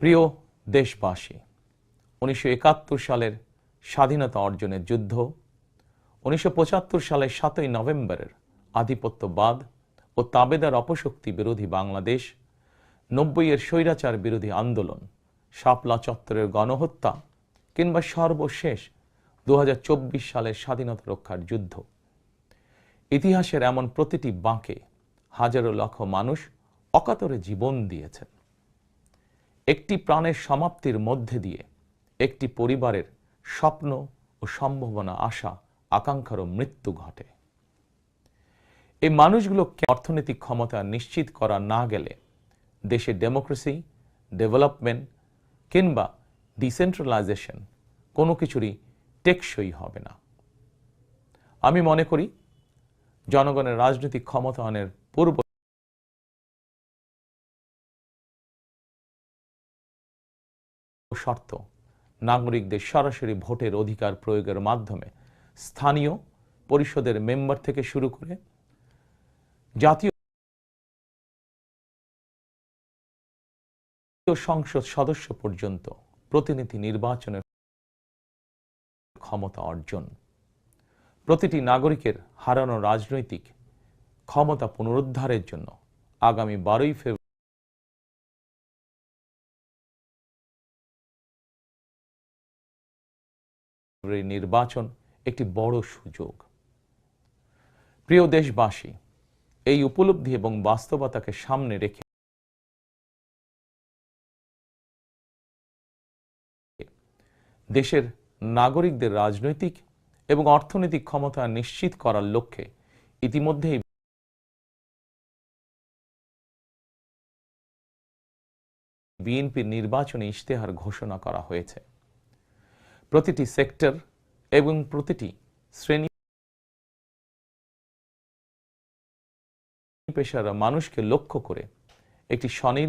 প্রিয় দেশবাসী, উনিশশো একাত্তর সালের স্বাধীনতা অর্জনের যুদ্ধ, উনিশশো পঁচাত্তর সালের সাতই নভেম্বরের আধিপত্যবাদ ও তাবেদার অপশক্তি বিরোধী বাংলাদেশ, নব্বইয়ের স্বৈরাচার বিরোধী আন্দোলন, শাপলা চত্বরের গণহত্যা কিংবা সর্বশেষ দু হাজার চব্বিশ সালের স্বাধীনতা রক্ষার যুদ্ধ। ইতিহাসের এমন প্রতিটি বাঁকে হাজারো লক্ষ মানুষ অকাতরে জীবন দিয়েছেন। একটি প্রাণের সমাপ্তির মধ্যে দিয়ে একটি পরিবারের স্বপ্ন ও সম্ভাবনা, আশা, আকাঙ্ক্ষারও মৃত্যু ঘটে। এই মানুষগুলোকে অর্থনৈতিক ক্ষমতা নিশ্চিত করা না গেলে দেশে ডেমোক্রেসি, ডেভেলপমেন্ট কিংবা ডিসেন্ট্রালাইজেশন কোনো কিছুরই টেকসই হবে না। আমি মনে করি, জনগণের রাজনৈতিক ক্ষমতায়নের পূর্ব শর্ত। নাগরিকদের সরাসরি ভোটের অধিকার প্রয়োগের মাধ্যমে স্থানীয় পরিষদের মেম্বার থেকে শুরু করে জাতীয় সংসদ সদস্য পর্যন্ত প্রতিনিধি নির্বাচনের ক্ষমতা অর্জন। প্রতিটি নাগরিকের হারানো রাজনৈতিক ক্ষমতা পুনরুদ্ধারের জন্য আগামী বারোই ফেব্রুয়ারি নির্বাচন একটি বড় সুযোগ। প্রিয় দেশবাসী, এই উপলব্ধি এবং বাস্তবতাকে সামনে রেখে দেশের নাগরিকদের রাজনৈতিক এবং অর্থনৈতিক ক্ষমতা নিশ্চিত করার লক্ষ্যে ইতিমধ্যেই বিএনপির নির্বাচনী ইশতেহার ঘোষণা করা হয়েছে। প্রতিটি সেক্টর এবং প্রতিটি শ্রেণি পেশারা মানুষকে লক্ষ্য করে একটি স্বনির্ভর